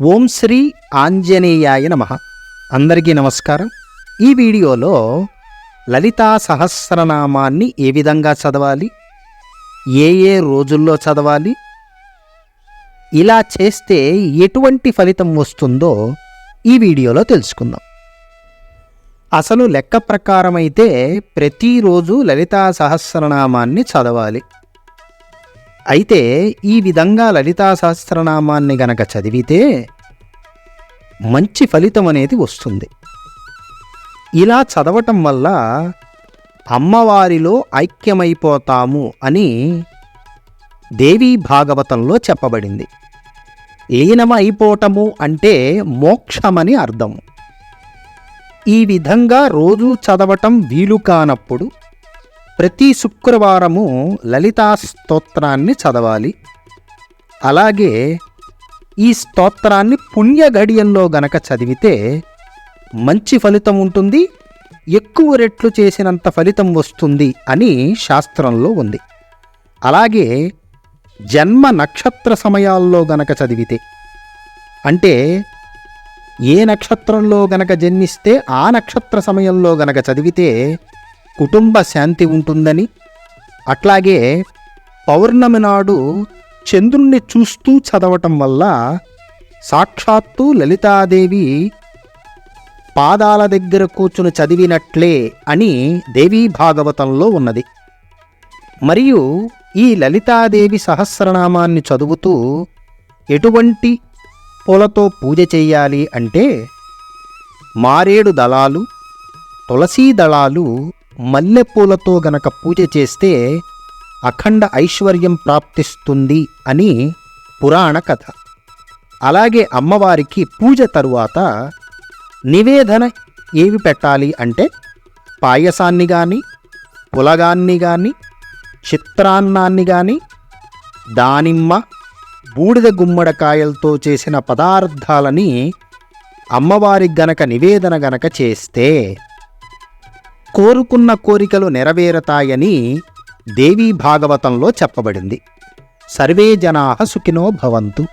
ఓం శ్రీ ఆంజనేయాయ నమ. అందరికీ నమస్కారం. ఈ వీడియోలో లలితా సహస్రనామాన్ని ఏ విధంగా చదవాలి? ఏ ఏ రోజుల్లో చదవాలి? ఇలా చేస్తే ఎటువంటి ఫలితం వస్తుందో ఈ వీడియోలో తెలుసుకుందాం. అసలు లెక్క ప్రకారం అయితే ప్రతిరోజు లలితా సహస్రనామాన్ని చదవాలి. అయితే ఈ విధంగా లలితా సహస్రనామాన్ని గనక చదివితే మంచి ఫలితం అనేది వస్తుంది. ఇలా చదవటం వల్ల అమ్మవారిలో ఐక్యమైపోతాము అని దేవీ భాగవతంలో చెప్పబడింది. లీనమైపోవటము అంటే మోక్షమని అర్థం. ఈ విధంగా రోజు చదవటం వీలు కానప్పుడు ప్రతి శుక్రవారము లలితా స్తోత్రాన్ని చదవాలి. అలాగే ఈ స్తోత్రాన్ని పుణ్య గడియంలో గనక చదివితే మంచి ఫలితం ఉంటుంది ఎక్కువ రెట్లు చేసినంత ఫలితం వస్తుంది అని శాస్త్రంలో ఉంది. అలాగే జన్మ నక్షత్ర సమయాల్లో గనక చదివితే అంటే ఏ నక్షత్రంలో గనక జన్మిస్తే ఆ నక్షత్ర సమయంలో గనక చదివితే కుటుంబ శాంతి ఉంటుందని అట్లాగే పౌర్ణమి నాడు చంద్రుణ్ణి చూస్తూ చదవటం వల్ల సాక్షాత్తు లలితాదేవి పాదాల దగ్గర కూర్చుని చదివినట్లే అని దేవీ భాగవతంలో ఉన్నది. మరియు ఈ లలితాదేవి సహస్రనామాన్ని చదువుతూ ఎటువంటి పూలతో పూజ చేయాలి అంటే మారేడు దళాలు తులసీ దళాలు మల్లెపూలతో గనక పూజ చేస్తే అఖండ ఐశ్వర్యం ప్రాప్తిస్తుంది అని పురాణ కథ. అలాగే అమ్మవారికి పూజ తరువాత నివేదన ఏవి పెట్టాలి అంటే పాయసాన్ని కానీ పులగాన్ని కానీ చిత్రాన్నాన్ని కానీ దానిమ్మ బూడిద గుమ్మడికాయలతో చేసిన పదార్థాలని అమ్మవారికి గనక నివేదన గనక చేస్తే కోరుకున్న కోరికలు నెరవేరతాయని దేవీ భాగవతంలో చెప్పబడింది. సర్వే జనా సుఖినో భవంతు.